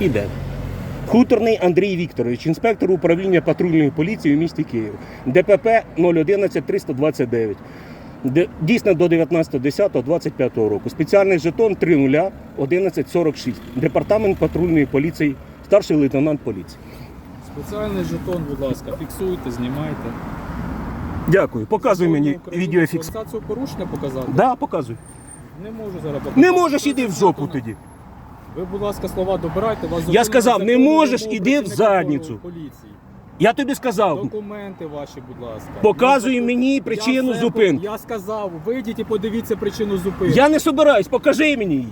Іде. Хуторний Андрій Вікторович, інспектор управління патрульної поліції у місті Київ. ДПП 011 329. Дійсно до 19.10.25 року. Спеціальний жетон 30 1146. Департамент патрульної поліції, старший лейтенант поліції. Спеціальний жетон, будь ласка, фіксуйте, знімайте. Дякую. Показуй мені відеофікс. Фіксацію порушення показати? Да, показуй. Не можу зараз показати. Не можеш, іди в жопу тоді. Ви, будь ласка, слова добирайте. Вас Я зупинили сказав, не можеш, іди в працівника задницю. Поліції. Я тобі сказав. Документи ваші, будь ласка. Показуй Я- мені Я причину все- зупинки. Я сказав, вийдіть і подивіться причину зупинки. Я не собираюсь, покажи мені її.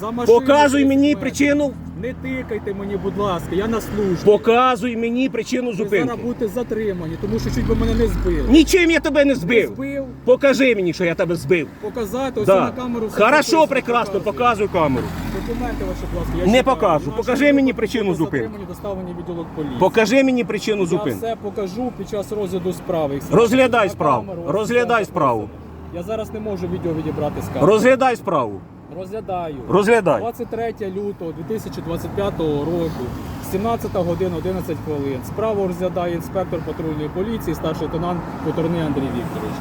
За машиною Показуй мені причину. Не тикайте мені, будь ласка, я на службі. Показуй мені причину Ви зараз зупинки. будете затримані, тому що чуть би мене не збили. Нічим я тебе не Не збив. збив, Покажи мені, що я тебе збив. показати, ось Да. на камеру. все Хорошо, записано, прекрасно, показую. показуй камеру. Документи ваші, будь ласка. Я Не чекаю. покажу. Наші Покажи мені причину будуть зупинки. затримані, доставлені в відділок поліції. Покажи мені причину Я зупинки. все покажу під час розгляду справи. Їх Розглядай на справу. камеру, Розглядай справу. Я зараз не можу відео відібрати з камери. Розглядай справу. Розглядаю. Розглядай. 23 лютого 2025 року, 17 година 11 хвилин. Справу розглядає інспектор патрульної поліції, старший лейтенант Хуторний Андрій Вікторович.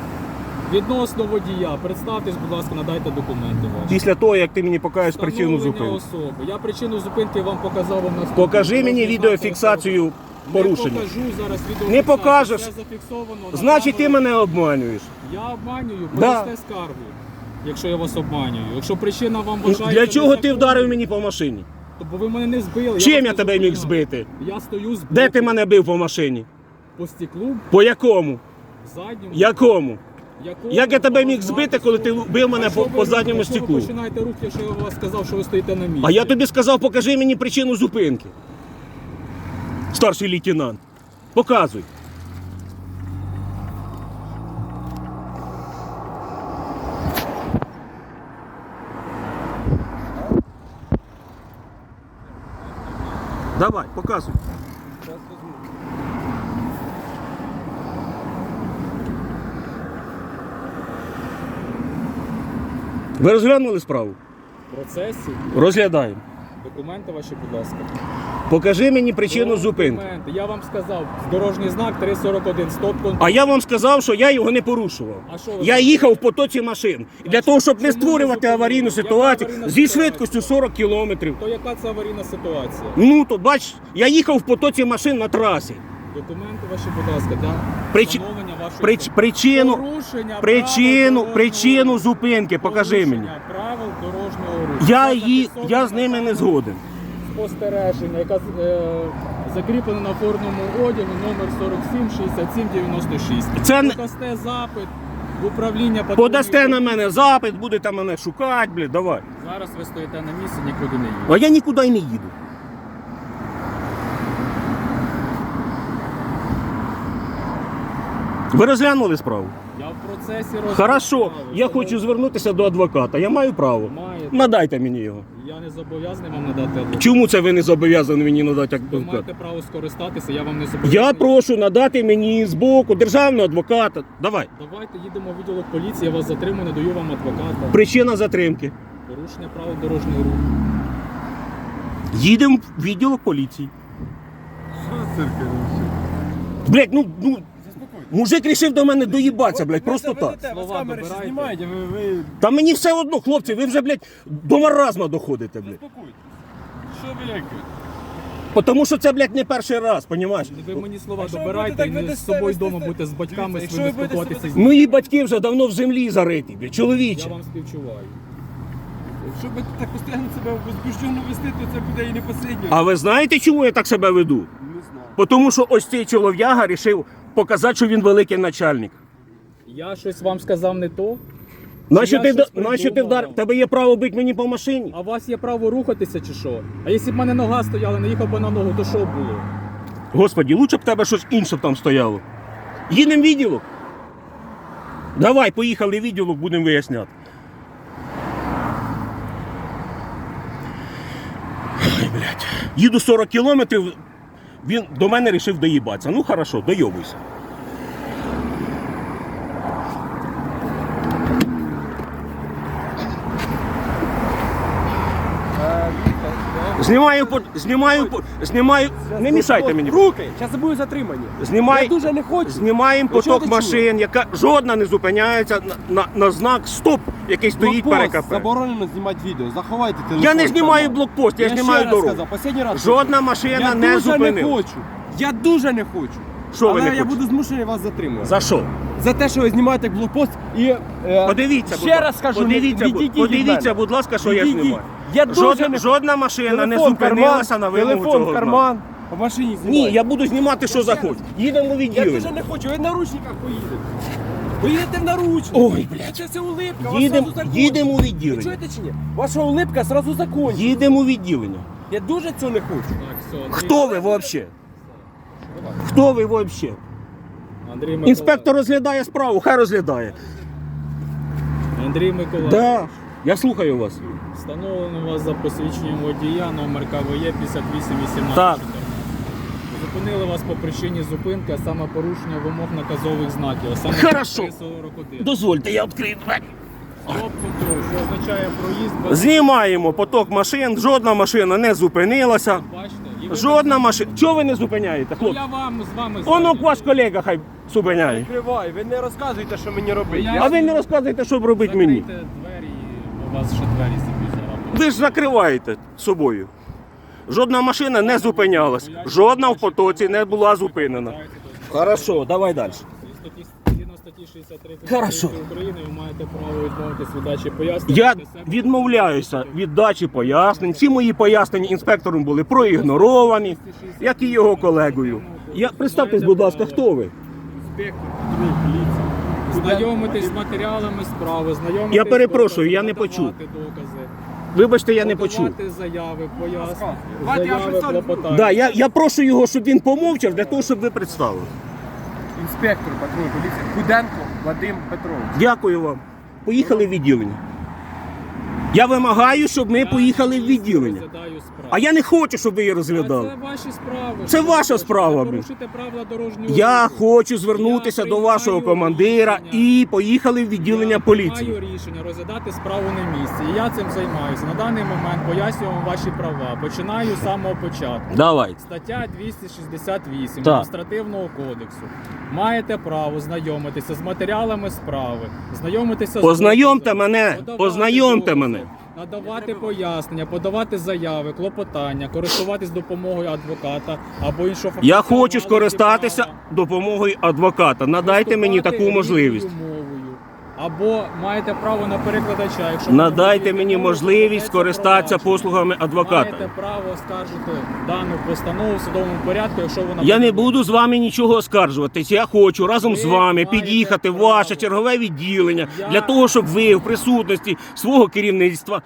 Відносно водія, представтесь, будь ласка, надайте документи ваші. Після того, як ти мені покажеш причину Встановлення зупинки. особи. Я причину зупинки вам показав вам на Покажи мені відеофіксацію порушення. Не покажу зараз відеофіксацію. Не покажеш. Все зафіксовано. на Значить, ти камеру. мене обманюєш. Я обманюю, Да. скаргу, якщо я вас обманюю. Якщо причина вам вважається... Для чого ти вдарив мені по машині? то Бо ви мене не збили. Чим я не тебе міг збити? Я стою з Де ти мене бив по машині? по стеклу, По якому? задньому. Якому? Якому Як я тебе міг збити, коли ти бив мене по, по задньому а стеклу? Ви починаєте рух, якщо я вас сказав, що ви стоїте на місці. А я тобі сказав, покажи мені причину зупинки. Старший лейтенант. Показуй. Давай, показуй. Ви розглянули справу? В процесі Розглядаємо. документи ваші, будь ласка. Покажи мені причину зупинки. Документи. Я вам сказав, дорожній знак 341, стоп контроль. А я вам сказав, що я його не порушував. А що ви Я їхав в потоці машин. І для того, щоб не Чому ви створювати зупинили? аварійну Яка ситуацію аварійна зі ситуація? швидкістю 40 кілометрів. То яка це аварійна ситуація? Ну то бач, я їхав в потоці машин на трасі. Документи ваші, будь ласка, да? Прич- Встановлення вашої Прич... Причину, Порушення причину, правил причину дорожнього зупинки покажи порушення мені. правил дорожнього руху. Я, Це її, я з ними не згоден. Спостереження, яка е, закріплена на формному одягу номер 47 67 96. Це не- Подасте запит в управління патрульної Подасте на мене запит, будете мене шукати, блядь, давай. Зараз ви стоїте на місці, нікуди не їдете. А я нікуди й не їду. Ви розглянули справу? Я в процесі розгляду Хорошо, я хочу звернутися до адвоката. Я маю право. Маєте. Надайте мені його. Я не зобов'язаний вам надати адвоката. Чому це ви не зобов'язані мені надати Ви адвоката? маєте право скористатися, я вам не зобов'язаний. Я прошу надати мені з боку державного адвоката. Давай. Давайте їдемо в відділок поліції, я вас затримую, надаю вам адвоката. Причина затримки. Порушення правил дорожнього руху. Їдемо в відділок поліції. Блять, ну, ну, мужик рішив до мене доїбатися, блядь, просто так. Слова ще знімаєте, ви, ви Та мені все одно, хлопці, ви вже, блядь, до маразма доходите, блядь. заспокойтесь. Що ви як? Тому що це, блядь, не перший раз, понімаєш? Ви мені слова Якщо ви добирайте будете і вести з собою вдома вести- будете з батьками Дивіться, якщо своїми будете спілкуватися. себе- Мої батьки вже давно в землі зариті, блядь, чоловіче. Я вам співчуваю. Якщо ви так постійно себе возбуждено вести, то це буде і не останнє. А ви знаєте, чому я так себе веду? Не знаю. Тому що ось цей чолов'яга рішив показати, що він великий начальник. Я щось вам сказав не то, Нащо я ти, щось нащо ти придумав? вдар? Тебе є право бити мені по машині? а у вас є право рухатися чи що? А якщо б в мене нога стояла, не їхав би на ногу, то що б було? Господі, лучше б в тебе щось інше там стояло. Їдемо в відділок. Давай, поїхали в відділок, будемо виясняти. Ай, блядь. Їду 40 кілометрів, він до мене рішив доїбатися. Ну хорошо, дойобуйся. Знімаю по знімаю по знімаю. Не мішайте мені. Руки! Зараз будуть затримані. Знімай. Я дуже не хочу. Знімаємо Ви чого поток ти машин, яка жодна не зупиняється на, на, на знак стоп, який стоїть Блокпост, перед КП. Заборонено знімати відео. Заховайте телефон. Я не знімаю блокпост, я, Я знімаю ще раз дорогу. сказав, останній раз. Жодна машина я не дуже не зупинила. хочу. Я дуже не хочу. Що ви Але не я хочете? буду змушений вас затримувати. За що? За те, що ви знімаєте блокпост і. е, Подивіться, будь ще ласка. раз скажу, подивіться, будь- відійдіть від подивіться, мене. будь ласка, що я Відійдіть. знімаю. Я дуже Жодна, не жодна машина не Телефон в зупинилася карман, на вимогу Телефон цього в знаку. карман. По машині знімаю. Ні, я буду знімати, що захочу. Їдемо у Я дуже відділення. не хочу, ви в наручниках поїдете. Поїдете в наручниках. Ой, блядь. Це, це улипка, вас Їдемо, зразу їдемо у Ви відділення. чуєте чи ні? Ваша улипка зразу закончить. Їдемо у відділення. Я дуже цього не хочу. Так, все, Хто ви взагалі? Хто ви взагалі? Андрій Миколаївич. Інспектор розглядає справу, хай розглядає. Андрій Миколаївич. Да. Я слухаю вас. Встановлено вас за посвідченням водія номер КВЄ 5818. Так. Зупинили вас по причині зупинки, а саме порушення вимог наказових знаків. А саме Хорошо. 341. Дозвольте, я відкрию двері. Стоп-контроль, що означає проїзд без... Знімаємо поток машин, жодна машина не зупинилася. Бачите? Жодна машина. Чого ви не зупиняєте, хлопці? Я вам з вами зайнятий. ваш колега хай зупиняє. Відкривай, ви не розказуєте, що мені робити. Я- А ви не розказуєте, що робити мені. Закрийте двері, у вас ще двері собі зараз. Ви ж закриваєте собою. Жодна машина не зупинялась. Жодна в потоці не була зупинена. Хорошо, давай далі. Статті- 63 Хорошо. Конституції України ви маєте право відмовитись від дачі пояснень. Я відмовляюся від дачі пояснень. Всі мої пояснення інспектором були проігноровані, як і його колегою. Я представтесь, будь ласка, хто ви? Інспектор поліції. Знайомитись з матеріалами справи, знайомитись Я перепрошую, я не почув. докази, Вибачте, я не почув. подавати заяви, пояснення, Давайте я заяви, представлю. клопотання. Да, я, я прошу його, щоб він помовчав для того, щоб ви представили. Інспектор патрульної поліції. Худенко Вадим Петрович. Дякую вам. Поїхали в відділення. Я вимагаю, щоб ми поїхали в відділення. розглядаю справу. А я не хочу, щоб ви її розглядали. Це ваші справи. Це ваша справа, Ви блін. Порушите правила дорожнього Я руху. хочу звернутися Я до вашого приймаю командира рішення. і поїхали в відділення я поліції. маю рішення розглядати справу на місці. І я цим займаюся. На даний момент пояснюю вам ваші права. Починаю з самого початку. Давай. Стаття 268 Так. адміністративного кодексу. Маєте право знайомитися з матеріалами справи, знайомитися з Познайомте доказами, мене, подавати познайомте докази, мене. Надавати пояснення, подавати заяви, клопотання, користуватись допомогою адвоката або іншого Я хочу скористатися допомогою адвоката. Надайте мені таку можливість. Або маєте право на перекладача, якщо Надайте мені можливість ведеться скористатися послугами адвоката. Маєте право оскаржити дану постанову в судовому порядку, якщо вона Я не буду з вами нічого оскаржуватись. Я хочу разом з Ви вами маєте під'їхати в право. ваше чергове відділення Я- для того, щоб ви в присутності свого керівництва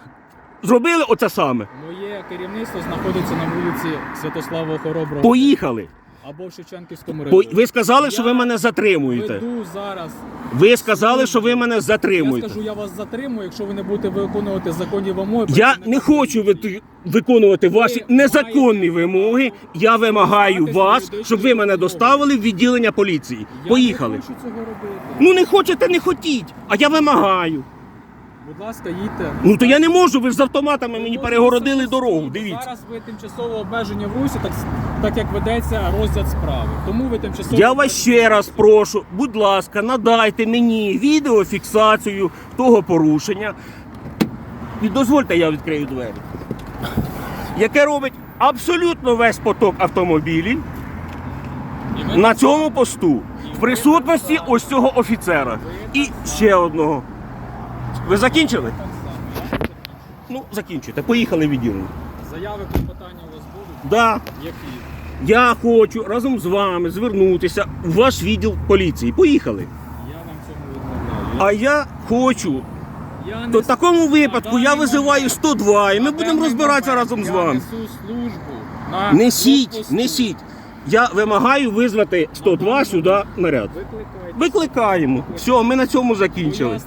зробили оце саме. Моє керівництво знаходиться на вулиці Святослава Хороброго Поїхали. Або в Шевченківському районі. Ви сказали, що ви Я мене затримуєте. Веду зараз. Ви сказали, що ви мене Я затримуєте. скажу, я вас затримую, якщо ви не будете виконувати законні вимоги. Я працівника не хочу ви- виконувати ваші Ви незаконні маєте вимоги. Я вимагаю вас, щоб ви мене доставили в відділення поліції. Я Поїхали. не хочу цього робити. Ну не хочете, не хотіть, а я вимагаю. Будь ласка, їдьте. Ну то я не можу, ви ж з автоматами мені перегородили дорогу. Дивіться. Зараз ви тимчасово обмежені в русі, так, так як ведеться розгляд справи. Тому ви тимчасово. Я вас ще раз прошу, будь ласка, надайте мені відеофіксацію того порушення. І дозвольте, я відкрию двері. Яке робить абсолютно весь поток автомобілів на цьому посту в присутності ось цього офіцера. І ще одного. Ви закінчили? так само. Ну, закінчуйте. Поїхали в відділення. Заяви клопотання у вас будуть? Да, Які? я хочу разом з вами звернутися в ваш відділ поліції. Поїхали. Я вам цьому відмовляю. А я хочу. Я не То в такому випадку я визиваю 102 і ми будемо розбиратися разом з я вами. несу службу на Несіть, несіть. Я вимагаю визвати 102 сюди наряд. Викликаємо. Все, ми на цьому закінчили.